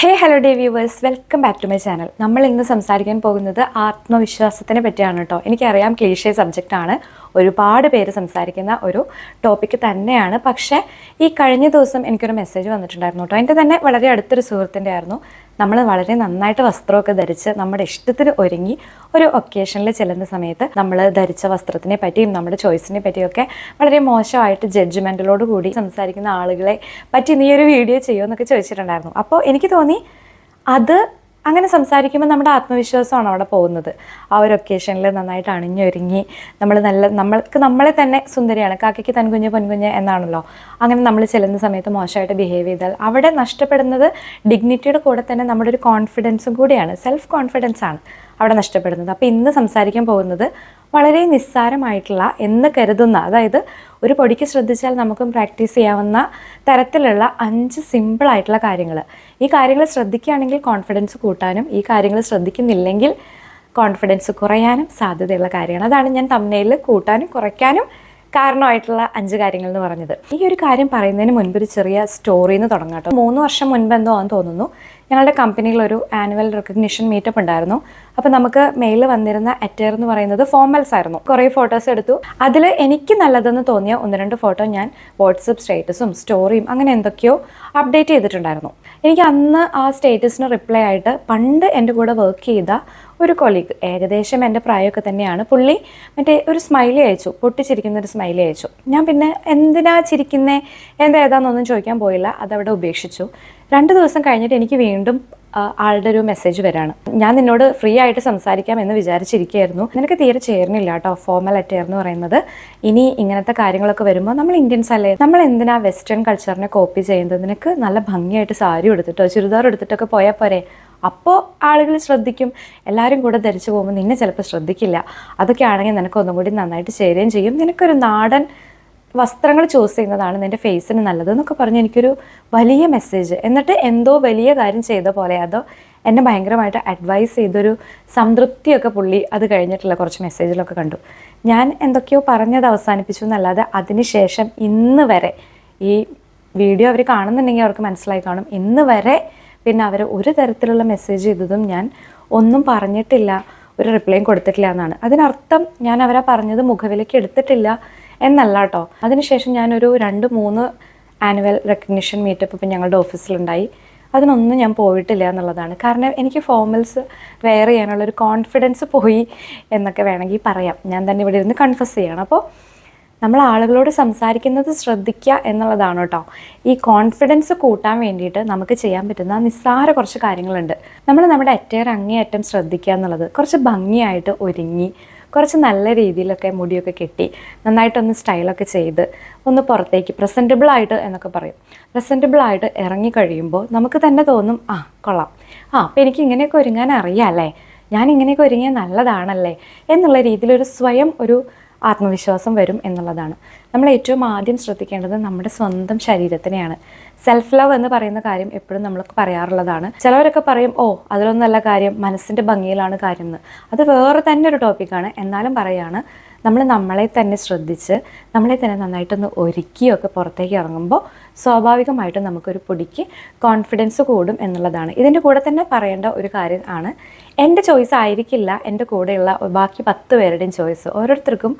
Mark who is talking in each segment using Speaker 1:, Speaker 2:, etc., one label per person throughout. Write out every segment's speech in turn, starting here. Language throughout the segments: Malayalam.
Speaker 1: Hey hello dear viewers welcome back to my channel നമ്മൾ ഇന്ന് സംസാരിക്കാൻ പോകുന്നത് ആത്മവിശ്വാസത്തിനെ പറ്റിയാണ് കേട്ടോ എനിക്കറിയാം ക്ലീഷേ സബ്ജക്റ്റ് ആണ്. ഒരുപാട് പേര് സംസാരിക്കുന്ന ഒരു ടോപ്പിക്ക് തന്നെയാണ്. പക്ഷേ ഈ കഴിഞ്ഞ ദിവസം എനിക്കൊരു മെസ്സേജ് വന്നിട്ടുണ്ടായിരുന്നു കേട്ടോ എന്റെ തന്നെ വളരെ അടുത്തൊരു സുഹൃത്തിന്റെ ആയിരുന്നു. നമ്മൾ വളരെ നന്നായിട്ട് വസ്ത്രമൊക്കെ ധരിച്ച് നമ്മുടെ ഇഷ്ടത്തിന് ഒരുങ്ങി ഒരു ഒക്കേഷനിൽ ചെല്ലുന്ന സമയത്ത് നമ്മൾ ധരിച്ച വസ്ത്രത്തിനെ പറ്റിയും നമ്മുടെ ചോയ്സിനെ പറ്റിയൊക്കെ വളരെ മോശമായിട്ട് ജഡ്ജ്മെന്റിലോട് കൂടി സംസാരിക്കുന്ന ആളുകളെ പറ്റി നീ ഒരു വീഡിയോ ചെയ്യുമെന്നൊക്കെ ചോദിച്ചിട്ടുണ്ടായിരുന്നു. അപ്പോൾ എനിക്ക് തോന്നി അത് അങ്ങനെ സംസാരിക്കുമ്പോൾ നമ്മുടെ ആത്മവിശ്വാസമാണ് അവിടെ പോകുന്നത്. ആ ഒരു ഒക്കേഷനിൽ നന്നായിട്ട് അണിഞ്ഞൊരുങ്ങി നമ്മൾ നല്ല നമ്മൾക്ക് നമ്മളെ തന്നെ സുന്ദരിയാണ്. കാക്കയ്ക്ക് തൻകുഞ്ഞ് പൊൻകുഞ്ഞ് എന്നാണല്ലോ. അങ്ങനെ നമ്മൾ ചെല്ലുന്ന സമയത്ത് മോശമായിട്ട് ബിഹേവ് ചെയ്താൽ അവിടെ നഷ്ടപ്പെടുന്നത് ഡിഗ്നിറ്റിയുടെ കൂടെ തന്നെ നമ്മുടെ ഒരു കോൺഫിഡൻസും കൂടിയാണ്. സെൽഫ് കോൺഫിഡൻസ് ആണ് അവിടെ നഷ്ടപ്പെടുന്നത്. അപ്പോൾ ഇന്ന് സംസാരിക്കാൻ പോകുന്നത് വളരെ നിസ്സാരമായിട്ടുള്ള എന്ന് കരുതുന്ന അതായത് ഒരു പൊടിക്ക് ശ്രദ്ധിച്ചാൽ നമുക്കും പ്രാക്ടീസ് ചെയ്യാവുന്ന തരത്തിലുള്ള അഞ്ച് സിമ്പിളായിട്ടുള്ള കാര്യങ്ങൾ. ഈ കാര്യങ്ങൾ ശ്രദ്ധിക്കുകയാണെങ്കിൽ കോൺഫിഡൻസ് കൂട്ടാനും ഈ കാര്യങ്ങൾ ശ്രദ്ധിക്കുന്നില്ലെങ്കിൽ കോൺഫിഡൻസ് കുറയാനും സാധ്യതയുള്ള കാര്യമാണ് അതാണ് ഞാൻ തമ്മനയിൽ കൂട്ടാനും കുറയ്ക്കാനും കാരണമായിട്ടുള്ള അഞ്ച് കാര്യങ്ങൾ എന്ന് പറഞ്ഞത്. ഈ ഒരു കാര്യം പറയുന്നതിന് മുൻപ് ഒരു ചെറിയ സ്റ്റോറി നിന്ന് തുടങ്ങാം കേട്ടോ. മൂന്ന് വർഷം മുൻപ് എന്തോ ആണെന്ന് തോന്നുന്നു. ഞങ്ങളുടെ കമ്പനിയിൽ ഒരു ആനുവൽ റെക്കഗ്നിഷൻ മീറ്റപ്പ് ഉണ്ടായിരുന്നു. അപ്പോൾ നമുക്ക് മെയിൽ വന്നിരുന്ന അറ്റയർ എന്ന് പറയുന്നത് ഫോർമൽസ് ആയിരുന്നു. കുറേ ഫോട്ടോസ് എടുത്തു. അതിൽ എനിക്ക് നല്ലതെന്ന് തോന്നിയ ഒന്ന് രണ്ട് ഫോട്ടോ ഞാൻ വാട്സപ്പ് സ്റ്റേറ്റസും സ്റ്റോറിയും അങ്ങനെ എന്തൊക്കെയോ അപ്ഡേറ്റ് ചെയ്തിട്ടുണ്ടായിരുന്നു. എനിക്ക് അന്ന് ആ സ്റ്റേറ്റസിന് റിപ്ലൈ ആയിട്ട് പണ്ട് എന്റെ കൂടെ വർക്ക് ചെയ്ത ഒരു കൊളീഗ് ഏകദേശം എന്റെ പ്രായമൊക്കെ തന്നെയാണ്. പുള്ളി മറ്റേ ഒരു സ്മൈലി അയച്ചു പൊട്ടിച്ചിരിക്കുന്ന ഒരു സ്മൈലി അയച്ചു. ഞാൻ പിന്നെ എന്തിനാ ചിരിക്കുന്നേ? എന്താ ഏതാണെന്നൊന്നും ചോദിക്കാൻ പോയില്ല അതവിടെ ഉപേക്ഷിച്ചു. രണ്ട് ദിവസം കഴിഞ്ഞിട്ട് എനിക്ക് വീണ്ടും ആളുടെ ഒരു മെസ്സേജ് വരാണ്. ഞാൻ നിന്നോട് ഫ്രീ ആയിട്ട് സംസാരിക്കാം എന്ന് വിചാരിച്ചിരിക്കുകയായിരുന്നു. നിനക്ക് തീരെ ചേർന്നില്ല കേട്ടോ ഫോർമൽ അറ്റയർ എന്ന് പറയുന്നത്. ഇനി ഇങ്ങനത്തെ കാര്യങ്ങളൊക്കെ വരുമ്പോൾ നമ്മൾ ഇന്ത്യൻസ് അല്ലേ? നമ്മൾ എന്തിനാ വെസ്റ്റേൺ കൾച്ചറിനെ കോപ്പി ചെയ്യുന്നത്? നിനക്ക് നല്ല ഭംഗിയായിട്ട് സാരി എടുത്തിട്ടോ ചുരിദാർ എടുത്തിട്ടൊക്കെ പോയാൽ പോരെ? അപ്പോൾ ആളുകൾ ശ്രദ്ധിക്കും. എല്ലാവരും കൂടെ ധരിച്ചു പോകുമ്പോൾ നിന്നെ ചിലപ്പോൾ ശ്രദ്ധിക്കില്ല. അതൊക്കെ ആണെങ്കിൽ നിനക്ക് ഒന്നും കൂടി നന്നായിട്ട് ചേരുകയും ചെയ്യും. നിനക്കൊരു നാടൻ വസ്ത്രങ്ങൾ ചൂസ് ചെയ്യുന്നതാണ് നിന്റെ ഫേസിന് നല്ലത് എന്നൊക്കെ പറഞ്ഞ് എനിക്കൊരു വലിയ മെസ്സേജ് എന്നിട്ട് എന്തോ വലിയ കാര്യം ചെയ്ത പോലെ അതോ എന്നെ ഭയങ്കരമായിട്ട് അഡ്വൈസ് ചെയ്തൊരു സംതൃപ്തിയൊക്കെ പുള്ളി അത് കഴിഞ്ഞിട്ടുള്ള കുറച്ച് മെസ്സേജിലൊക്കെ കണ്ടു. ഞാൻ എന്തൊക്കെയോ പറഞ്ഞത് അവസാനിപ്പിച്ചു എന്നല്ലാതെ അതിനുശേഷം ഇന്ന് വരെ ഈ വീഡിയോ അവർ കാണുന്നുണ്ടെങ്കിൽ അവർക്ക് മനസ്സിലായി കാണും. ഇന്ന് വരെ പിന്നെ അവർ ഒരു തരത്തിലുള്ള മെസ്സേജ് ചെയ്തതും ഞാൻ ഒന്നും പറഞ്ഞിട്ടില്ല ഒരു റിപ്ലൈയും കൊടുത്തിട്ടില്ല എന്നാണ്. അതിനർത്ഥം ഞാൻ അവരെ പറഞ്ഞത് മുഖവിലേക്ക് എടുത്തിട്ടില്ല എന്നല്ല കേട്ടോ അതിനുശേഷം ഞാനൊരു രണ്ട് മൂന്ന് ആനുവൽ റെക്കഗ്നിഷൻ മീറ്റപ്പ് ഇപ്പം ഞങ്ങളുടെ ഓഫീസിലുണ്ടായി അതിനൊന്നും ഞാൻ പോയിട്ടില്ല എന്നുള്ളതാണ്. കാരണം എനിക്ക് ഫോർമൽസ് വെയർ ചെയ്യാനുള്ളൊരു കോൺഫിഡൻസ് പോയി എന്നൊക്കെ വേണമെങ്കിൽ പറയാം. ഞാൻ തന്നെ ഇവിടെ ഇരുന്ന് കൺഫസ് ചെയ്യണം. അപ്പോൾ നമ്മൾ ആളുകളോട് സംസാരിക്കുന്നത് ശ്രദ്ധിക്കുക എന്നുള്ളതാണ് കേട്ടോ. ഈ കോൺഫിഡൻസ് കൂട്ടാൻ വേണ്ടിയിട്ട് നമുക്ക് ചെയ്യാൻ പറ്റുന്ന നിസ്സാര കുറച്ച് കാര്യങ്ങളുണ്ട്. നമ്മൾ നമ്മുടെ അറ്റയർ അങ്ങേയറ്റം ശ്രദ്ധിക്കുക എന്നുള്ളത് കുറച്ച് ഭംഗിയായിട്ട് ഒരുങ്ങി കുറച്ച് നല്ല രീതിയിലൊക്കെ മുടിയൊക്കെ കെട്ടി നന്നായിട്ടൊന്ന് സ്റ്റൈലൊക്കെ ചെയ്ത് ഒന്ന് പുറത്തേക്ക് പ്രസന്റബിൾ ആയിട്ട് എന്നൊക്കെ പറയും. പ്രസന്റബിൾ ആയിട്ട് ഇറങ്ങി കഴിയുമ്പോൾ നമുക്ക് തന്നെ തോന്നും ആ കൊള്ളാം. ആ അപ്പോൾ എനിക്ക് ഇങ്ങനെയൊക്കെ ഒരുങ്ങാൻ അറിയാമല്ലേ ഞാൻ ഇങ്ങനെയൊക്കെ ഒരുങ്ങിയാൽ നല്ലതാണല്ലേ? എന്നുള്ള രീതിയിലൊരു സ്വയം ഒരു ആത്മവിശ്വാസം വരും എന്നുള്ളതാണ്. നമ്മൾ ഏറ്റവും ആദ്യം ശ്രദ്ധിക്കേണ്ടത് നമ്മുടെ സ്വന്തം ശരീരത്തിനെയാണ്. സെൽഫ് ലവ് എന്ന് പറയുന്ന കാര്യം എപ്പോഴും നമ്മൾക്ക് പറയാറുള്ളതാണ്. ചിലവരൊക്കെ പറയും ഓ അതിലൊന്നല്ല കാര്യം മനസ്സിന്റെ ഭംഗിയിലാണ് കാര്യം എന്ന്. അത് വേറെ തന്നെ ഒരു ടോപ്പിക്കാണ് എന്നാലും പറയാണ് നമ്മൾ നമ്മളെ തന്നെ ശ്രദ്ധിച്ച് നമ്മളെ തന്നെ നന്നായിട്ടൊന്ന് ഒരുക്കിയൊക്കെ പുറത്തേക്ക് ഇറങ്ങുമ്പോൾ സ്വാഭാവികമായിട്ടും നമുക്കൊരു പൊടിക്ക് കോൺഫിഡൻസ് കൂടും എന്നുള്ളതാണ്. ഇതിന്റെ കൂടെ തന്നെ പറയേണ്ട ഒരു കാര്യം ആണ്. എന്റെ ചോയ്സ് ആയിരിക്കില്ല എന്റെ കൂടെയുള്ള ബാക്കി പത്ത് പേരുടെയും ചോയ്സ് ഓരോരുത്തർക്കും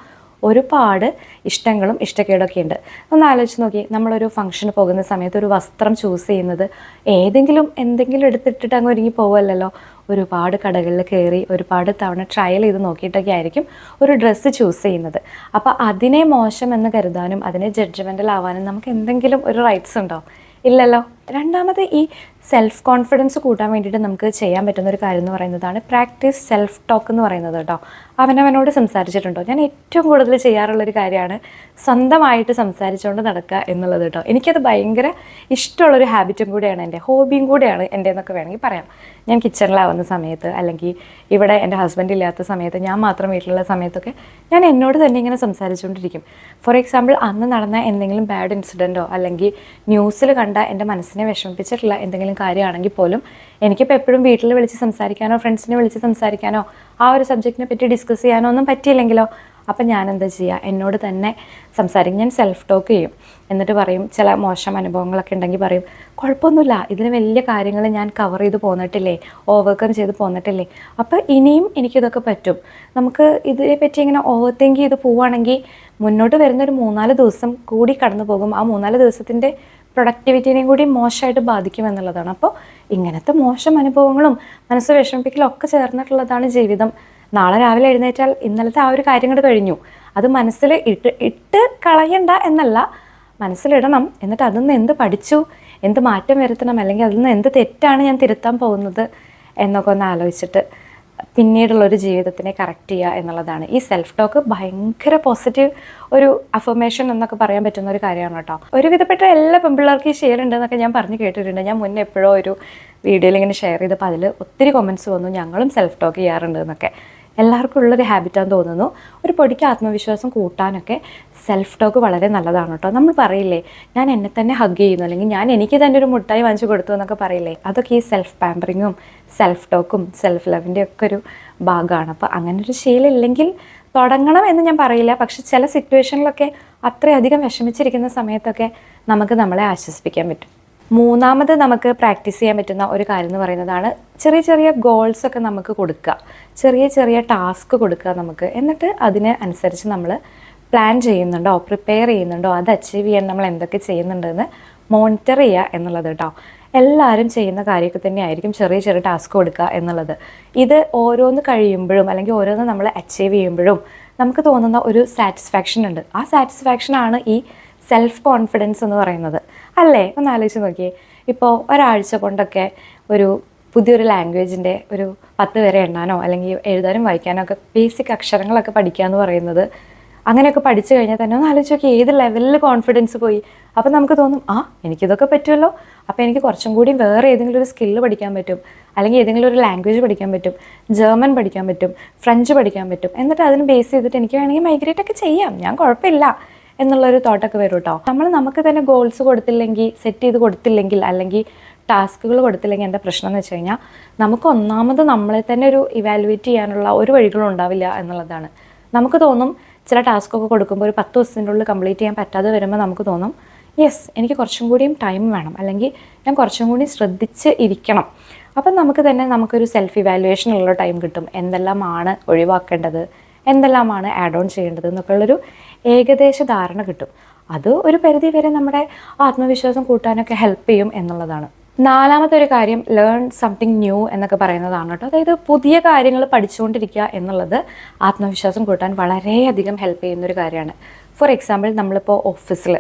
Speaker 1: ഒരുപാട് ഇഷ്ടങ്ങളും ഇഷ്ടക്കേടൊക്കെ ഉണ്ട്. ഒന്ന് ആലോചിച്ച് നോക്കി നമ്മളൊരു ഫംഗ്ഷന് പോകുന്ന സമയത്ത് ഒരു വസ്ത്രം ചൂസ് ചെയ്യുന്നത് ഏതെങ്കിലും എന്തെങ്കിലും എടുത്തിട്ടിട്ട് അങ്ങ് ഒരുങ്ങി പോകുമല്ലോ ഒരുപാട് കടകളിൽ കയറി ഒരുപാട് തവണ ട്രയൽ ചെയ്ത് നോക്കിയിട്ടൊക്കെ ആയിരിക്കും ഒരു ഡ്രസ്സ് ചൂസ് ചെയ്യുന്നത്. അപ്പോൾ അതിനെ മോശം എന്ന് കരുതാനും അതിനെ ജഡ്ജ്മെന്റൽ ആവാനും നമുക്ക് എന്തെങ്കിലും ഒരു റൈറ്റ്സ് ഉണ്ടോ? ഇല്ലല്ലോ. രണ്ടാമത് ഈ സെൽഫ് കോൺഫിഡൻസ് കൂട്ടാൻ വേണ്ടിയിട്ട് നമുക്ക് ചെയ്യാൻ പറ്റുന്ന ഒരു കാര്യം എന്ന് പറയുന്നതാണ് പ്രാക്ടീസ് സെൽഫ് ടോക്ക് എന്ന് പറയുന്നത് കേട്ടോ. അവനവനോട് സംസാരിച്ചിട്ടുണ്ടോ? ഞാൻ ഏറ്റവും കൂടുതൽ ചെയ്യാറുള്ളൊരു കാര്യമാണ് സ്വന്തമായിട്ട് സംസാരിച്ചുകൊണ്ട് നടക്കുക എന്നുള്ളത് കേട്ടോ. എനിക്കത് ഭയങ്കര ഇഷ്ടമുള്ളൊരു ഹാബിറ്റും കൂടിയാണ് എന്റെ ഹോബിയും കൂടിയാണ് എന്റെ എന്നൊക്കെ വേണമെങ്കിൽ പറയാം. ഞാൻ കിച്ചണിലാവുന്ന സമയത്ത് അല്ലെങ്കിൽ ഇവിടെ എന്റെ ഹസ്ബൻഡ് ഇല്ലാത്ത സമയത്ത് ഞാൻ മാത്രം വീട്ടിലുള്ള സമയത്തൊക്കെ ഞാൻ എന്നോട് തന്നെ ഇങ്ങനെ സംസാരിച്ചുകൊണ്ടിരിക്കും. ഫോർ എക്സാമ്പിൾ അന്ന് നടന്ന എന്തെങ്കിലും ബാഡ് ഇൻസിഡന്റോ അല്ലെങ്കിൽ ന്യൂസിൽ കണ്ട എന്റെ മനസ്സിനെ വിഷമിപ്പിച്ചിട്ടുള്ള എന്തെങ്കിലും കാര്യമാണെങ്കിൽ പോലും എനിക്കിപ്പോൾ എപ്പോഴും വീട്ടിൽ വിളിച്ച് സംസാരിക്കാനോ ഫ്രണ്ട്സിനെ വിളിച്ച് സംസാരിക്കാനോ ആ ഒരു സബ്ജക്റ്റിനെ പറ്റി ഡിസ്കസ് ചെയ്യാനോ ഒന്നും പറ്റിയില്ലെങ്കിലോ അപ്പം ഞാൻ എന്താ ചെയ്യുക എന്നോട് തന്നെ സംസാരിക്കും. ഞാൻ സെൽഫ് ടോക്ക് ചെയ്യും. എന്നിട്ട് പറയും ചില മോശം അനുഭവങ്ങളൊക്കെ ഉണ്ടെങ്കിൽ പറയും കുഴപ്പമൊന്നുമില്ല. ഇതിന് വലിയ കാര്യങ്ങൾ ഞാൻ കവർ ചെയ്ത് പോന്നിട്ടില്ലേ? ഓവർകം ചെയ്ത് പോന്നിട്ടില്ലേ? അപ്പോൾ ഇനിയും എനിക്കിതൊക്കെ പറ്റും. നമുക്ക് ഇതിനെപ്പറ്റി ഇങ്ങനെ ഓവർ തിങ്ക് ചെയ്ത് പോവുകയാണെങ്കിൽ മുന്നോട്ട് വരുന്ന ഒരു മൂന്നാൽ ദിവസം കൂടി കടന്നു പോകും ആ മൂന്നാൽ ദിവസത്തിന്റെ പ്രൊഡക്ടിവിറ്റിനെയും കൂടി മോശമായിട്ട് ബാധിക്കുമെന്നുള്ളതാണ് അപ്പോൾ ഇങ്ങനത്തെ മോശം അനുഭവങ്ങളും മനസ്സ് വിഷമിപ്പിക്കലും ഒക്കെ ചേർന്നിട്ടുള്ളതാണ് ജീവിതം. നാളെ രാവിലെ എഴുന്നേറ്റാൽ ഇന്നലത്തെ ആ ഒരു കാര്യം കൂടെ കഴിഞ്ഞു. അത് മനസ്സിൽ ഇട്ട് ഇട്ട് കളയണ്ട എന്നല്ല. മനസ്സിലിടണം. എന്നിട്ട് അതിൽ നിന്ന് എന്ത് പഠിച്ചു? എന്ത് മാറ്റം വരുത്തണം? അല്ലെങ്കിൽ അതിൽ നിന്ന് എന്ത് തെറ്റാണ് ഞാൻ തിരുത്താൻ പോകുന്നത്? എന്നൊക്കെ ഒന്ന് ആലോചിച്ചിട്ട് പിന്നീടുള്ള ഒരു ജീവിതത്തിനെ കറക്റ്റ് ചെയ്യുക എന്നുള്ളതാണ്. ഈ സെൽഫ് ടോക്ക് ഭയങ്കര പോസിറ്റീവ് ഒരു അഫർമേഷൻ എന്നൊക്കെ പറയാൻ പറ്റുന്ന ഒരു കാര്യമാണ് കേട്ടോ. ഒരുവിധപ്പെട്ട എല്ലാ പെൺപിള്ളേർക്കും ഷെയർ ഉണ്ടെന്നൊക്കെ ഞാൻ പറഞ്ഞു കേട്ടിട്ടുണ്ട്. ഞാൻ മുന്നേ എപ്പോഴോ ഒരു വീഡിയോയിൽ ഇങ്ങനെ ഷെയർ ചെയ്തപ്പോൾ അതിൽ ഒത്തിരി കമൻസ് വന്നു. ഞങ്ങളും സെൽഫ് ടോക്ക് ചെയ്യാറുണ്ട് എന്നൊക്കെ. എല്ലാവർക്കും ഉള്ളൊരു ഹാബിറ്റാന്ന് തോന്നുന്നു. ഒരു പൊടിക്ക് ആത്മവിശ്വാസം കൂട്ടാനൊക്കെ സെൽഫ് ടോക്ക് വളരെ നല്ലതാണ് കേട്ടോ. നമ്മൾ പറയില്ലേ ഞാൻ എന്നെ തന്നെ ഹഗ് ചെയ്യുന്നു അല്ലെങ്കിൽ ഞാൻ എനിക്ക് തന്നെ ഒരു മുട്ടായി വാങ്ങിച്ചു കൊടുത്തു എന്നൊക്കെ പറയില്ലേ അതൊക്കെ ഈ സെൽഫ് പാമ്പറിങ്ങും സെൽഫ് ടോക്കും സെൽഫ് ലവിന്റെ ഒക്കെ ഒരു ഭാഗമാണ്. അപ്പോൾ അങ്ങനെ ഒരു ഇല്ലെങ്കിൽ തുടങ്ങണം എന്ന് ഞാൻ പറയില്ല. പക്ഷെ ചില സിറ്റുവേഷനിലൊക്കെ അത്രയധികം വിഷമിച്ചിരിക്കുന്ന സമയത്തൊക്കെ നമുക്ക് നമ്മളെ ആശ്വസിപ്പിക്കാൻ പറ്റും. മൂന്നാമത് നമുക്ക് പ്രാക്ടീസ് ചെയ്യാൻ പറ്റുന്ന ഒരു കാര്യം എന്ന് പറയുന്നതാണ് ചെറിയ ചെറിയ ഗോൾസ് ഒക്കെ നമുക്ക് കൊടുക്കുക. ചെറിയ ചെറിയ ടാസ്ക് കൊടുക്കുക നമുക്ക്. എന്നിട്ട് അതിന് അനുസരിച്ച് നമ്മൾ പ്ലാൻ ചെയ്യുന്നുണ്ടോ പ്രിപ്പയർ ചെയ്യുന്നുണ്ടോ അത് അച്ചീവ് ചെയ്യാൻ നമ്മൾ എന്തൊക്കെ ചെയ്യുന്നുണ്ടെന്ന് മോണിറ്റർ ചെയ്യുക എന്നുള്ളത് കേട്ടോ എല്ലാവരും ചെയ്യുന്ന കാര്യമൊക്കെ തന്നെയായിരിക്കും ചെറിയ ചെറിയ ടാസ്ക് കൊടുക്കുക എന്നുള്ളത്. ഇത് ഓരോന്ന് കഴിയുമ്പോഴും അല്ലെങ്കിൽ ഓരോന്ന് നമ്മൾ അച്ചീവ് ചെയ്യുമ്പോഴും നമുക്ക് തോന്നുന്ന ഒരു സാറ്റിസ്ഫാക്ഷൻ ഉണ്ട്. ആ സാറ്റിസ്ഫാക്ഷനാണ് ഈ സെൽഫ് കോൺഫിഡൻസ് എന്ന് പറയുന്നത്. അല്ലേ? ഒന്ന് ആലോചിച്ച് നോക്കിയേ. ഇപ്പോൾ ഒരാഴ്ച കൊണ്ടൊക്കെ ഒരു പുതിയൊരു ലാംഗ്വേജിന്റെ ഒരു പത്ത് വരെ എണ്ണാനോ അല്ലെങ്കിൽ എഴുതാനും വായിക്കാനോ ഒക്കെ ബേസിക് അക്ഷരങ്ങളൊക്കെ പഠിക്കുക എന്ന് പറയുന്നത്. അങ്ങനെയൊക്കെ പഠിച്ചു കഴിഞ്ഞാൽ തന്നെ ഒന്ന് ആലോചിച്ച് നോക്കി ഏത് ലെവലിൽ കോൺഫിഡൻസ് പോയി? അപ്പം നമുക്ക് തോന്നും ആ എനിക്കിതൊക്കെ പറ്റുമല്ലോ അപ്പോൾ എനിക്ക് കുറച്ചും കൂടി വേറെ ഏതെങ്കിലും ഒരു സ്കില്ല് പഠിക്കാൻ പറ്റും. അല്ലെങ്കിൽ ഏതെങ്കിലും ഒരു ലാംഗ്വേജ് പഠിക്കാൻ പറ്റും. ജർമ്മൻ പഠിക്കാൻ പറ്റും. ഫ്രഞ്ച് പഠിക്കാൻ പറ്റും. എന്നിട്ട് അതിന് ബേസ് ചെയ്തിട്ട് എനിക്ക് വേണമെങ്കിൽ മൈഗ്രേറ്റ് ഒക്കെ ചെയ്യാം. ഞാൻ കുഴപ്പമില്ല. എന്നുള്ളൊരു തോട്ടൊക്കെ വരും കേട്ടോ നമ്മൾ നമുക്ക് തന്നെ ഗോൾസ് കൊടുത്തില്ലെങ്കിൽ സെറ്റ് ചെയ്ത് കൊടുത്തില്ലെങ്കിൽ അല്ലെങ്കിൽ ടാസ്കുകൾ കൊടുത്തില്ലെങ്കിൽ എന്താ പ്രശ്നം എന്ന് വെച്ച് കഴിഞ്ഞാൽ നമുക്ക് ഒന്നാമത് നമ്മളെ തന്നെ ഒരു ഇവാലുവേറ്റ് ചെയ്യാനുള്ള ഒരു വഴികളും ഉണ്ടാവില്ല എന്നുള്ളതാണ്. നമുക്ക് തോന്നും ചില ടാസ്കൊക്കെ കൊടുക്കുമ്പോൾ ഒരു പത്ത് ദിവസത്തിന്റെ ഉള്ളിൽ കംപ്ലീറ്റ് ചെയ്യാൻ പറ്റാതെ വരുമ്പോൾ നമുക്ക് തോന്നും യെസ് എനിക്ക് കുറച്ചും കൂടിയും ടൈം വേണം. അല്ലെങ്കിൽ ഞാൻ കുറച്ചും കൂടി ശ്രദ്ധിച്ച് ഇരിക്കണം. അപ്പം നമുക്ക് തന്നെ നമുക്കൊരു സെൽഫ് ഇവാലുവേഷൻ ഉള്ള ടൈം കിട്ടും. എന്തെല്ലാമാണ് ഒഴിവാക്കേണ്ടത്? എന്തെല്ലാമാണ് ആഡ് ഓൺ ചെയ്യേണ്ടത് എന്നൊക്കെ ഉള്ളൊരു ഏകദേശ ധാരണ കിട്ടും. അത് ഒരു പരിധി വരെ നമ്മുടെ ആത്മവിശ്വാസം കൂട്ടാനൊക്കെ ഹെൽപ്പ് ചെയ്യും എന്നുള്ളതാണ്. നാലാമത്തെ ഒരു കാര്യം ലേൺ സംതിങ് ന്യൂ എന്നൊക്കെ പറയുന്നതാണ് കേട്ടോ. അതായത് പുതിയ കാര്യങ്ങൾ പഠിച്ചുകൊണ്ടിരിക്കുക എന്നുള്ളത് ആത്മവിശ്വാസം കൂട്ടാൻ വളരെയധികം ഹെൽപ്പ് ചെയ്യുന്ന ഒരു കാര്യമാണ് ഫോർ എക്സാമ്പിൾ നമ്മളിപ്പോൾ ഓഫീസിൽ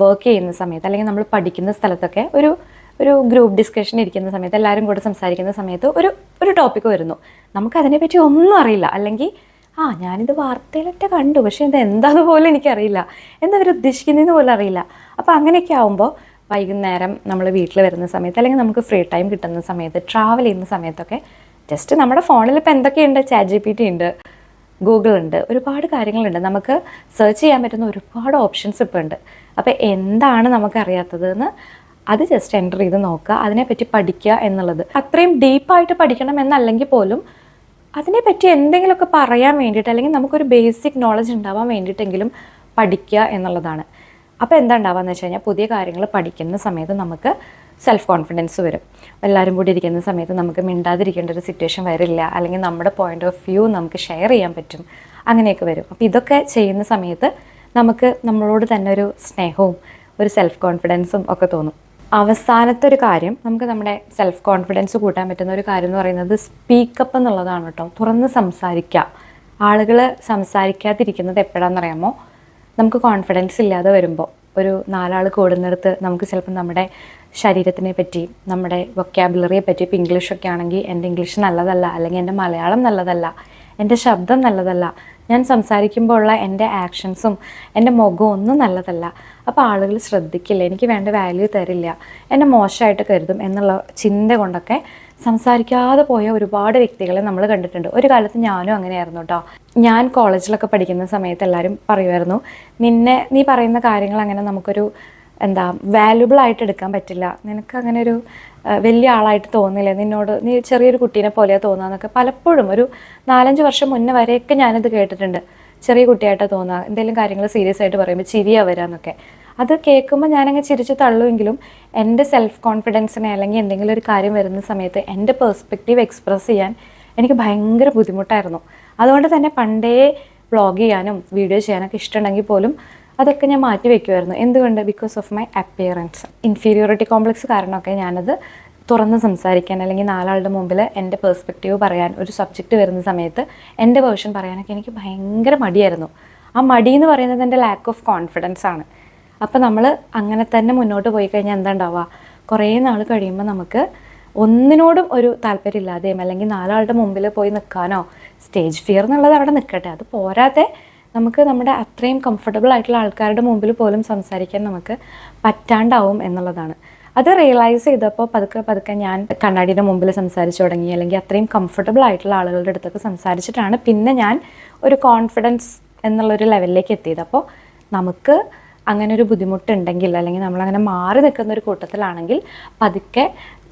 Speaker 1: വർക്ക് ചെയ്യുന്ന സമയത്ത് അല്ലെങ്കിൽ നമ്മൾ പഠിക്കുന്ന സ്ഥലത്തൊക്കെ ഒരു ഒരു ഗ്രൂപ്പ് ഡിസ്കഷൻ ഇരിക്കുന്ന സമയത്ത് എല്ലാവരും കൂടെ സംസാരിക്കുന്ന സമയത്ത് ഒരു ഒരു ടോപ്പിക്ക് വരുന്നു. നമുക്ക് അതിനെപ്പറ്റി ഒന്നും അറിയില്ല. അല്ലെങ്കിൽ ആ ഞാനിത് വാർത്തയിലൊക്കെ കണ്ടു. പക്ഷേ ഇത് എന്താന്ന് പോലും എനിക്കറിയില്ല. എന്താ അവർ ഉദ്ദേശിക്കുന്നതെന്ന് പോലും അറിയില്ല. അപ്പോൾ അങ്ങനെയൊക്കെ ആകുമ്പോൾ വൈകുന്നേരം നമ്മൾ വീട്ടിൽ വരുന്ന സമയത്ത് അല്ലെങ്കിൽ നമുക്ക് ഫ്രീ ടൈം കിട്ടുന്ന സമയത്ത് ട്രാവൽ ചെയ്യുന്ന സമയത്തൊക്കെ ജസ്റ്റ് നമ്മുടെ ഫോണിൽ ഇപ്പോൾ എന്തൊക്കെയുണ്ട്? ചാറ്റ് ജി പി ടി ഉണ്ട് ഗൂഗിൾ ഉണ്ട് ഒരുപാട് കാര്യങ്ങളുണ്ട്. നമുക്ക് സെർച്ച് ചെയ്യാൻ പറ്റുന്ന ഒരുപാട് ഓപ്ഷൻസ് ഇപ്പോൾ ഉണ്ട്. അപ്പോൾ എന്താണ് നമുക്കറിയാത്തതെന്ന് അത് ജസ്റ്റ് എന്റർ ചെയ്ത് നോക്കുക. അതിനെപ്പറ്റി പഠിക്കുക എന്നുള്ളത്. അത്രയും ഡീപ്പായിട്ട് പഠിക്കണം എന്നല്ലെങ്കിൽ പോലും അതിനെപ്പറ്റി എന്തെങ്കിലുമൊക്കെ പറയാൻ വേണ്ടിയിട്ട് അല്ലെങ്കിൽ നമുക്കൊരു ബേസിക് നോളജ് ഉണ്ടാവാൻ വേണ്ടിയിട്ടെങ്കിലും പഠിക്കുക എന്നുള്ളതാണ്. അപ്പോൾ എന്താ ഉണ്ടാവുകയെന്ന് വെച്ച് കഴിഞ്ഞാൽ പുതിയ കാര്യങ്ങൾ പഠിക്കുന്ന സമയത്ത് നമുക്ക് സെൽഫ് കോൺഫിഡൻസ് വരും. എല്ലാവരും കൂടി ഇരിക്കുന്ന സമയത്ത് നമുക്ക് മിണ്ടാതിരിക്കേണ്ട ഒരു സിറ്റുവേഷൻ വരില്ല. അല്ലെങ്കിൽ നമ്മുടെ പോയിന്റ് ഓഫ് വ്യൂ നമുക്ക് ഷെയർ ചെയ്യാൻ പറ്റും. അങ്ങനെയൊക്കെ വരും. അപ്പോൾ ഇതൊക്കെ ചെയ്യുന്ന സമയത്ത് നമുക്ക് നമ്മളോട് തന്നെ ഒരു സ്നേഹവും ഒരു സെൽഫ് കോൺഫിഡൻസും ഒക്കെ തോന്നും. അവസാനത്തെ ഒരു കാര്യം നമുക്ക് നമ്മുടെ സെൽഫ് കോൺഫിഡൻസ് കൂട്ടാൻ പറ്റുന്ന ഒരു കാര്യം എന്ന് പറയുന്നത് സ്പീക്കപ്പ് എന്നുള്ളതാണ് കേട്ടോ. തുറന്ന് സംസാരിക്കുക ആളുകൾ സംസാരിക്കാതിരിക്കുന്നത് എപ്പോഴാണെന്നറിയാമോ നമുക്ക് കോൺഫിഡൻസ് ഇല്ലാതെ വരുമ്പോൾ ഒരു നാലാൾ കൂടുന്നിടത്ത് നമുക്ക് ചിലപ്പോൾ നമ്മുടെ ശരീരത്തിനെ പറ്റി നമ്മുടെ വൊക്കാബുലറിയെ പറ്റി ഇപ്പോൾ ഇംഗ്ലീഷൊക്കെ ആണെങ്കിൽ എന്റെ ഇംഗ്ലീഷ് നല്ലതല്ല അല്ലെങ്കിൽ എന്റെ മലയാളം നല്ലതല്ല എന്റെ ശബ്ദം നല്ലതല്ല. ഞാൻ സംസാരിക്കുമ്പോൾ ഉള്ള എന്റെ ആക്ഷൻസും എന്റെ മുഖവും ഒന്നും നല്ലതല്ല. അപ്പോൾ ആളുകൾ ശ്രദ്ധിക്കില്ല. എനിക്ക് വേണ്ട വാല്യൂ തരില്ല. എന്നെ മോശമായിട്ട് കരുതും എന്നുള്ള ചിന്ത കൊണ്ടൊക്കെ സംസാരിക്കാതെ പോയ ഒരുപാട് വ്യക്തികളെ നമ്മൾ കണ്ടിട്ടുണ്ട്. ഒരു കാലത്ത് ഞാനും അങ്ങനെയായിരുന്നു കേട്ടോ ഞാൻ കോളേജിലൊക്കെ പഠിക്കുന്ന സമയത്ത് എല്ലാവരും പറയുമായിരുന്നു നിന്നെ നീ പറയുന്ന കാര്യങ്ങൾ അങ്ങനെ നമുക്കൊരു എന്താ വാല്യുബിൾ ആയിട്ട് എടുക്കാൻ പറ്റില്ല. നിനക്ക് അങ്ങനെ ഒരു വലിയ ആളായിട്ട് തോന്നില്ല? നിന്നോട് നീ ചെറിയൊരു കുട്ടീനെ പോലെയാണ് തോന്നുന്നതൊക്കെ പലപ്പോഴും ഒരു നാലഞ്ച് വർഷം മുന്നേ വരെയൊക്കെ ഞാനിത് കേട്ടിട്ടുണ്ട്. ചെറിയ കുട്ടിയായിട്ട് തോന്നുക എന്തെങ്കിലും കാര്യങ്ങൾ സീരിയസ് ആയിട്ട് പറയുമ്പോൾ ചിരിയാ വരാമെന്നൊക്കെ അത് കേൾക്കുമ്പോൾ ഞാനങ്ങ് ചിരിച്ചു തള്ളുമെങ്കിലും എന്റെ സെൽഫ് കോൺഫിഡൻസിനെ അല്ലെങ്കിൽ എന്തെങ്കിലും ഒരു കാര്യം വരുന്ന സമയത്ത് എന്റെ പേഴ്സ്പെക്റ്റീവ് എക്സ്പ്രസ് ചെയ്യാൻ എനിക്ക് ഭയങ്കര ബുദ്ധിമുട്ടായിരുന്നു. അതുകൊണ്ട് തന്നെ പണ്ടേ വ്ളോഗ് ചെയ്യാനും വീഡിയോ ചെയ്യാനൊക്കെ ഇഷ്ടമുണ്ടെങ്കിൽ പോലും അതൊക്കെ ഞാൻ മാറ്റി വെക്കുമായിരുന്നു എന്തുകൊണ്ട്? Because of my appearance inferiority complex കാരണമൊക്കെ ഞാനത് തുറന്ന് സംസാരിക്കാൻ അല്ലെങ്കിൽ നാലാളുടെ മുമ്പിൽ എന്റെ പേഴ്സ്പെക്റ്റീവ് പറയാൻ ഒരു സബ്ജക്റ്റ് വരുന്ന സമയത്ത് എന്റെ വേർഷൻ പറയാനൊക്കെ എനിക്ക് ഭയങ്കര മടിയായിരുന്നു. ആ മടി എന്ന് പറയുന്നത് എന്റെ ലാക്ക് ഓഫ് കോൺഫിഡൻസ് ആണ്. അപ്പോൾ നമ്മൾ അങ്ങനെ തന്നെ മുന്നോട്ട് പോയി കഴിഞ്ഞാൽ എന്താ ഉണ്ടാവുക കുറേ നാൾ കഴിയുമ്പോൾ നമുക്ക് ഒന്നിനോടും ഒരു താല്പര്യമില്ലാതെയും അല്ലെങ്കിൽ നാലാളുടെ മുമ്പിൽ പോയി നിൽക്കാനോ സ്റ്റേജ് ഫിയർ എന്നുള്ളത് അവിടെ നിൽക്കട്ടെ. അത് പോരാതെ നമുക്ക് നമ്മുടെ അത്രയും കംഫർട്ടബിൾ ആയിട്ടുള്ള ആൾക്കാരുടെ മുമ്പിൽ പോലും സംസാരിക്കാൻ നമുക്ക് പറ്റാണ്ടാവും എന്നുള്ളതാണ്. അത് റിയലൈസ് ചെയ്തപ്പോൾ പതുക്കെ പതുക്കെ ഞാൻ കണ്ണാടിയുടെ മുമ്പിൽ സംസാരിച്ചു തുടങ്ങി. അല്ലെങ്കിൽ അത്രയും കംഫർട്ടബിൾ ആയിട്ടുള്ള ആളുകളുടെ അടുത്തൊക്കെ സംസാരിച്ചിട്ടാണ് പിന്നെ ഞാൻ ഒരു കോൺഫിഡൻസ് എന്നുള്ളൊരു ലെവലിലേക്ക് എത്തിയത്. അപ്പോൾ നമുക്ക് അങ്ങനെ ഒരു ബുദ്ധിമുട്ടുണ്ടെങ്കിൽ അല്ലെങ്കിൽ നമ്മളങ്ങനെ മാറി നിൽക്കുന്ന ഒരു കൂട്ടത്തിലാണെങ്കിൽ പതുക്കെ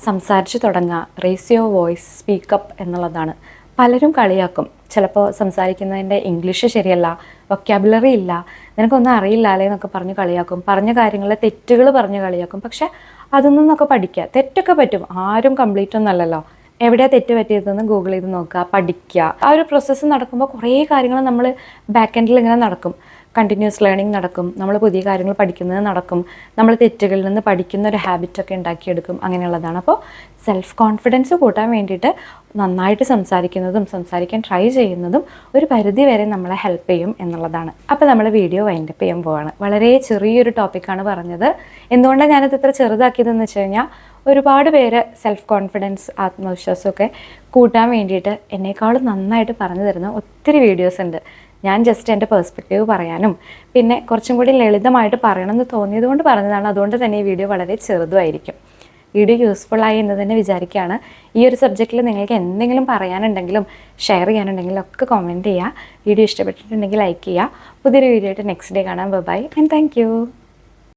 Speaker 1: സംസാരിച്ച് തുടങ്ങുക റേസ് യുവർ വോയിസ് സ്പീക്കപ്പ് എന്നുള്ളതാണ്. പലരും കളിയാക്കും. ചിലപ്പോൾ സംസാരിക്കുന്നതിന്റെ ഇംഗ്ലീഷ് ശരിയല്ല വൊക്കാബുലറി ഇല്ല നിനക്കൊന്നും അറിയില്ല അല്ലേ എന്നൊക്കെ പറഞ്ഞ് കളിയാക്കും. പറഞ്ഞ കാര്യങ്ങളെ തെറ്റുകൾ പറഞ്ഞ് കളിയാക്കും. പക്ഷെ അതിൽ നിന്നൊക്കെ പഠിക്കുക. തെറ്റൊക്കെ പറ്റും. ആരും കംപ്ലീറ്റ് ഒന്നല്ലല്ലോ എവിടെയാണ് തെറ്റ് പറ്റിയതെന്ന് ഗൂഗിൾ ചെയ്ത് നോക്കുക പഠിക്കുക. ആ ഒരു പ്രോസസ്സ് നടക്കുമ്പോൾ കുറേ കാര്യങ്ങൾ നമ്മൾ ബാക്ക് എൻഡിൽ ഇങ്ങനെ നടക്കും. കണ്ടിന്യൂസ് ലേണിംഗ് നടക്കും. നമ്മൾ പുതിയ കാര്യങ്ങൾ പഠിക്കുന്നത് നടക്കും. നമ്മൾ തെറ്റുകളിൽ നിന്ന് പഠിക്കുന്ന ഒരു ഹാബിറ്റൊക്കെ ഉണ്ടാക്കിയെടുക്കും. അങ്ങനെയുള്ളതാണ്. അപ്പോൾ സെൽഫ് കോൺഫിഡൻസ് കൂട്ടാൻ വേണ്ടിയിട്ട് നന്നായിട്ട് സംസാരിക്കുന്നതും സംസാരിക്കാൻ ട്രൈ ചെയ്യുന്നതും ഒരു പരിധി വരെ നമ്മളെ ഹെൽപ്പ് ചെയ്യും എന്നുള്ളതാണ്. അപ്പോൾ നമ്മൾ വീഡിയോ വൈൻഡപ്പ് ചെയ്യാൻ പോവാണ്. വളരെ ചെറിയൊരു ടോപ്പിക്കാണ് പറഞ്ഞത്. എന്തുകൊണ്ടാണ് ഞാനത് ഇത്ര ചെറുതാക്കിയതെന്ന് വെച്ച് കഴിഞ്ഞാൽ ഒരുപാട് പേര് സെൽഫ് കോൺഫിഡൻസ് ആത്മവിശ്വാസമൊക്കെ കൂട്ടാൻ വേണ്ടിയിട്ട് എന്നേക്കാളും നന്നായിട്ട് പറഞ്ഞു തരുന്ന ഒത്തിരി വീഡിയോസ് ഉണ്ട്. ഞാൻ ജസ്റ്റ് എന്റെ പേഴ്സ്പെക്റ്റീവ് പറയാനും. പിന്നെ കുറച്ചും കൂടി ലളിതമായിട്ട് പറയണമെന്ന് എന്ന് തോന്നിയതുകൊണ്ട് പറഞ്ഞതാണ്. അതുകൊണ്ട് തന്നെ ഈ വീഡിയോ വളരെ ചെറുതുമായിരിക്കും. വീഡിയോ യൂസ്ഫുൾ ആയി എന്ന് തന്നെ വിചാരിക്കുകയാണ്. ഈ ഒരു സബ്ജക്റ്റിൽ നിങ്ങൾക്ക് എന്തെങ്കിലും പറയാനുണ്ടെങ്കിലും ഷെയർ ചെയ്യാനുണ്ടെങ്കിലും ഒക്കെ കമന്റ് ചെയ്യുക. വീഡിയോ ഇഷ്ടപ്പെട്ടിട്ടുണ്ടെങ്കിൽ ലൈക്ക് ചെയ്യുക. പുതിയൊരു വീഡിയോ ആയിട്ട് നെക്സ്റ്റ് ഡേ കാണാം. Bye and thank